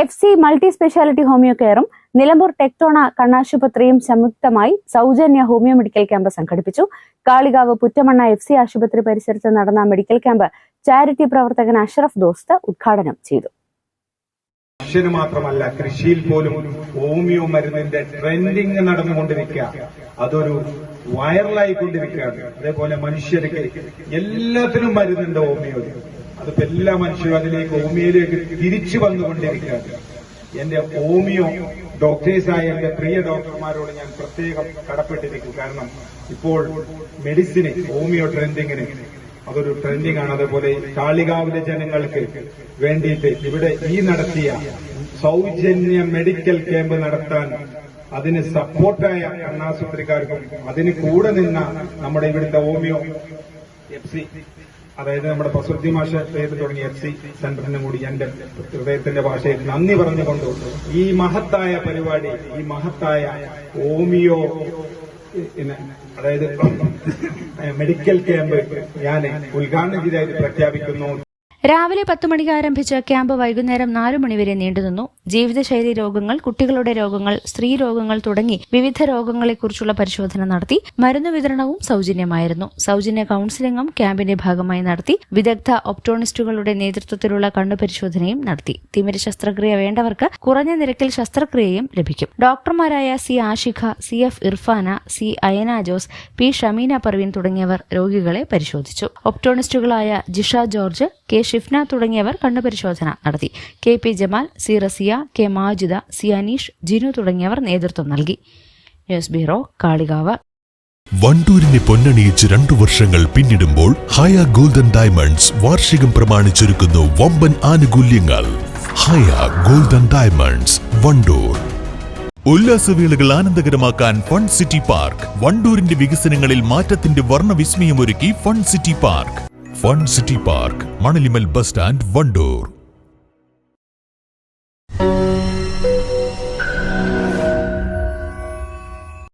F C multi speciality homeo കെയറും Nilambur ടെക്ടോണ കണ്ണാശുപത്രിയും സംയുക്തമായി സൗജന്യ ഹോമിയോ മെഡിക്കൽ ക്യാമ്പ് സംഘടിപ്പിച്ചു. കാളികാവ് പുറ്റമണ്ണ എഫ് സി ആശുപത്രി പരിസരത്ത് നടന്ന മെഡിക്കൽ ക്യാമ്പ് ചാരിറ്റി പ്രവർത്തകൻ അഷ്റഫ് ദോസ്ത് ഉദ്ഘാടനം ചെയ്തു. മനുഷ്യന് മാത്രമല്ല കൃഷിയിൽ പോലും ഹോമിയോ മരുന്നിന്റെ ട്രെൻഡിങ് നടന്നുകൊണ്ടിരിക്കുക. അതൊരു വൈറലായിക്കൊണ്ടിരിക്കുകയാണ്. അതേപോലെ മനുഷ്യർക്ക് എല്ലാത്തിനും മരുന്നുണ്ട് ഹോമിയോ അതിപ്പോ എല്ലാ മനുഷ്യരും അതിലേക്ക് ഹോമിയോയിലേക്ക് തിരിച്ചു വന്നുകൊണ്ടിരിക്കുകയാണ്. എന്റെ ഹോമിയോ ഡോക്ടേഴ്സായ എന്റെ പ്രിയ ഡോക്ടർമാരോട് ഞാൻ പ്രത്യേകം കടപ്പെട്ടിരിക്കും. കാരണം ഇപ്പോൾ മെഡിസിന് ഹോമിയോ ട്രെൻഡിങ്ങിന് അതൊരു ട്രെൻഡിംഗ് ആണ് അതേപോലെ കാളികാവിലെ ജനങ്ങൾക്ക് വേണ്ടിയിട്ട് ഇവിടെ ഈ നടത്തിയ സൗജന്യ മെഡിക്കൽ ക്യാമ്പ് നടത്താൻ അതിന് സപ്പോർട്ടായ കണ്ണാശുപത്രിക്കാർക്കും അതിന് കൂടെ നിന്ന നമ്മുടെ ഇവിടുത്തെ ഹോമിയോ എഫ് സി അതായത് നമ്മുടെ പ്രസൃതി മാഷ പേര് തുടങ്ങിയ എഫ് സി സെന്ററിനും കൂടി എന്റെ ഹൃദയത്തിന്റെ ഭാഷയിൽ നന്ദി പറഞ്ഞുകൊണ്ട് ഈ മഹത്തായ പരിപാടി ഈ മഹത്തായ ഓമിയോ അതായത് മെഡിക്കൽ ക്യാമ്പ് ഞാൻ ഉദ്ഘാടനം ചെയ്തായിട്ട് പ്രഖ്യാപിക്കുന്നു. രാവിലെ പത്ത് മണിക്ക് ആരംഭിച്ച ക്യാമ്പ് വൈകുന്നേരം നാലു മണിവരെ നീണ്ടുനിന്നു. ജീവിതശൈലി രോഗങ്ങൾ കുട്ടികളുടെ രോഗങ്ങൾ സ്ത്രീ രോഗങ്ങൾ തുടങ്ങി വിവിധ രോഗങ്ങളെക്കുറിച്ചുള്ള പരിശോധന നടത്തി. മരുന്ന് വിതരണവും സൗജന്യമായിരുന്നു. സൗജന്യ കൌൺസിലിംഗും ക്യാമ്പിന്റെ ഭാഗമായി നടത്തി. വിദഗ്ധ ഒപ്റ്റോണിസ്റ്റുകളുടെ നേതൃത്വത്തിലുള്ള കണ്ണു പരിശോധനയും നടത്തി. തിമിര ശസ്ത്രക്രിയ വേണ്ടവർക്ക് കുറഞ്ഞ നിരക്കിൽ ശസ്ത്രക്രിയയും ലഭിക്കും. ഡോക്ടർമാരായ C Ashiqa C F Irfana C Ayana Jose P Shameena Parveen തുടങ്ങിയവർ രോഗികളെ പരിശോധിച്ചു. ഒപ്റ്റോണിസ്റ്റുകളായ ജിഷ ജോർജ് കെ ഷിഫ്ന തുടങ്ങിയവർ കണ്ണുപരിശോധന നടത്തി. K P Jamal C Raziya K Majida C Aneesh Jinu തുടങ്ങിയവർ നേതൃത്വം നൽകി. News bureau Kalikavu. വണ്ടൂരിനെ പൊന്നണിയിച്ച് രണ്ടു വർഷങ്ങൾ പിന്നിടുമ്പോൾ ഹയ ഗോൾഡൻ ഡയമണ്ട്സ് വാർഷികം പ്രമാണിച്ചൊരുക്കുന്നു വമ്പൻ ആനുകൂല്യങ്ങൾ. Haya golden diamonds Wandoor. ഉല്ലാസവേളകൾ ആനന്ദകരമാക്കാൻ ഫൺ സിറ്റി പാർക്ക്. വണ്ടൂരിന്റെ വികസനങ്ങളിൽ മാറ്റത്തിന്റെ വർണവിസ്മയമൊരുക്കി fun city park. Fun city park Manalimal bus stand Wandoor.